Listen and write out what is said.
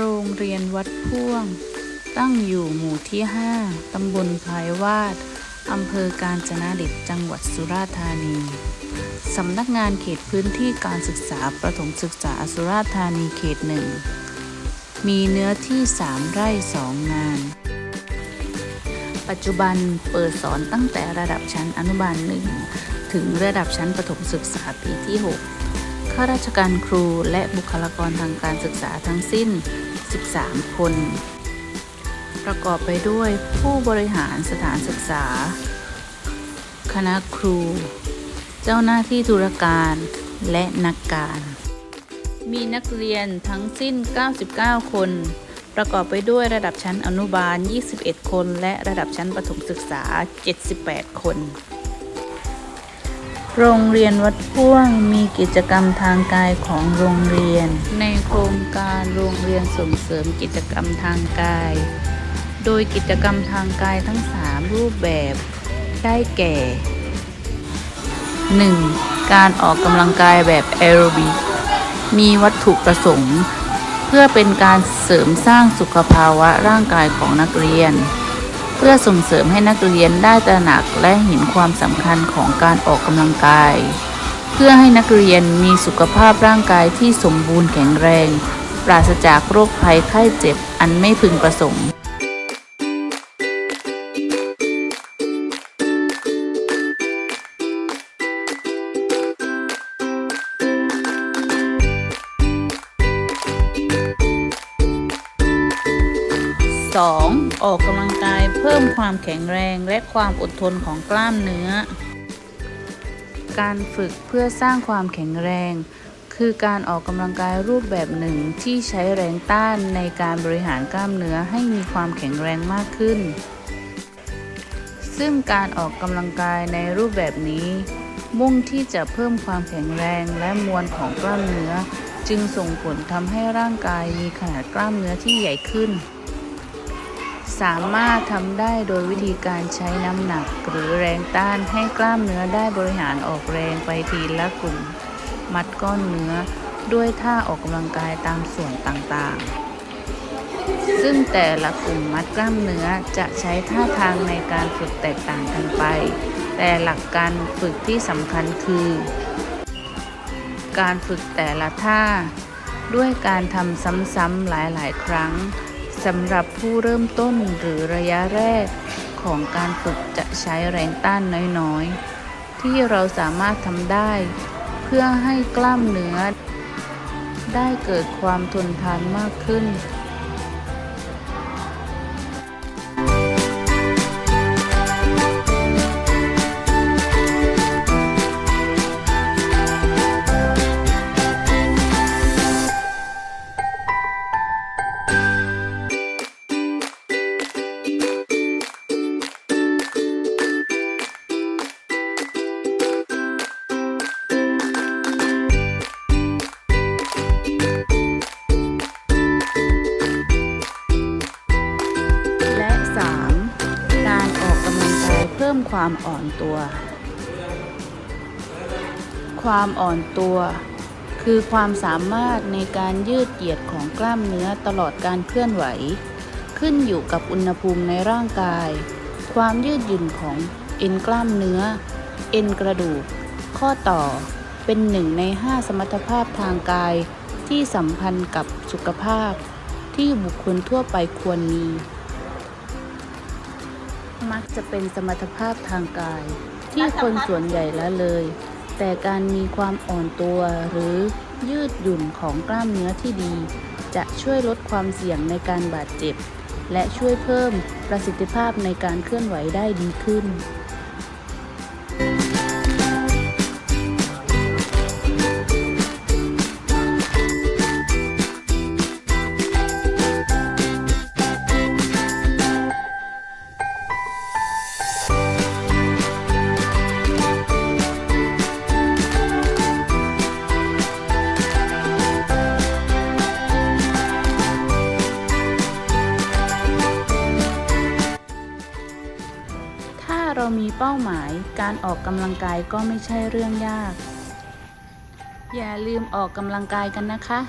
โรงเรียนวัดพ่วง ตั้งอยู่หมู่ที่ 5 ตำบลพายวาด อำเภอกาญจนดิตจังหวัดสุราษฎร์ธานี สำนักงานเขตพื้นที่การศึกษาประถมศึกษาสุราษฎร์ธานีเขตหนึ่ง มีเนื้อที่ 3 ไร่ 2 งาน ปัจจุบันเปิดสอนตั้งแต่ระดับชั้นอนุบาลหนึ่งถึงระดับชั้นประถมศึกษาปีที่ 6 ข้าราชการครูและบุคลากรทางการศึกษาทั้งสิ้น 13 คน ประกอบไปด้วยผู้บริหารสถานศึกษา คณะครู เจ้าหน้าที่ธุรการและนักการ มีนักเรียนทั้งสิ้น 99 คน ประกอบไปด้วยระดับชั้นอนุบาล 21 คน และระดับชั้นประถมศึกษา 78 คน โรงเรียนวัดพ่วงมีกิจกรรมทางกายของโรงเรียน ในโครงการโรงเรียนส่งเสริมกิจกรรมทางกาย โดยกิจกรรมทางกายทั้ง 3 รูปแบบได้แก่ 1. การออกกำลังกายแบบแอโรบิกมีวัตถุประสงค์ เพื่อเป็นการเสริมสร้างสุขภาวะร่างกายของนักเรียน เพื่อส่งเสริมให้นักเรียนได้ตระหนักและเห็นความสำคัญของการออกกำลังกาย เพื่อให้นักเรียนมีสุขภาพร่างกายที่สมบูรณ์แข็งแรง ปราศจากโรคภัยไข้เจ็บอันไม่พึงประสงค์ 2. ออกกำลังกายเพิ่มความแข็งแรงและความอดทนของกล้ามเนื้อ การฝึกเพื่อสร้างความแข็งแรง คือการออกกำลังกายรูปแบบหนึ่งที่ใช้แรงต้านในการบริหารกล้ามเนื้อให้มีความแข็งแรงมากขึ้น ซึ่งการออกกำลังกายในรูปแบบนี้ มุ่งที่จะเพิ่มความแข็งแรงและมวลของกล้ามเนื้อ จึงส่งผลทำให้ร่างกายมีขนาดกล้ามเนื้อที่ใหญ่ขึ้น สามารถทำได้โดยวิธีการใช้น้ำหนัก หรือแรงต้านให้กล้ามเนื้อได้บริหารออกแรงไปทีละกลุ่ม มัดก้อนเนื้อด้วยท่าออกกำลังกายตามส่วนต่างๆ ซึ่งแต่ละกลุ่มมัดกล้ามเนื้อจะใช้ท่าทางในการฝึกแตกต่างกันไป แต่หลักการฝึกที่สำคัญคือ การฝึกแต่ละท่า ด้วยการทำซ้ำๆหลายๆ ครั้ง สำหรับผู้เริ่มต้นหรือระยะแรกของการฝึกจะใช้แรงต้านน้อยๆ ที่เราสามารถทำได้ เพื่อให้กล้ามเนื้อ ได้เกิดความทนทานมากขึ้น ความอ่อนตัว ความอ่อนตัว คือความสามารถในการยืดเหยียดของกล้ามเนื้อตลอดการเคลื่อนไหว ขึ้นอยู่กับอุณหภูมิในร่างกาย ความยืดหยุ่นของเอ็นกล้ามเนื้อ เอ็นกระดูก ข้อต่อเป็นหนึ่งใน 5 สมรรถภาพทางกายที่สัมพันธ์กับสุขภาพที่บุคคลทั่วไปควรมี มักจะเป็นสมรรถภาพทางกาย ที่คนส่วนใหญ่ละเลย แต่การมีความอ่อนตัวหรือยืดหยุ่นของกล้ามเนื้อที่ดี จะช่วยลดความเสี่ยงในการบาดเจ็บ และช่วยเพิ่มประสิทธิภาพในการเคลื่อนไหวได้ดีขึ้น มีเป้าหมาย การออกกำลังกายก็ไม่ใช่เรื่องยาก อย่าลืมออกกำลังกายกันนะคะ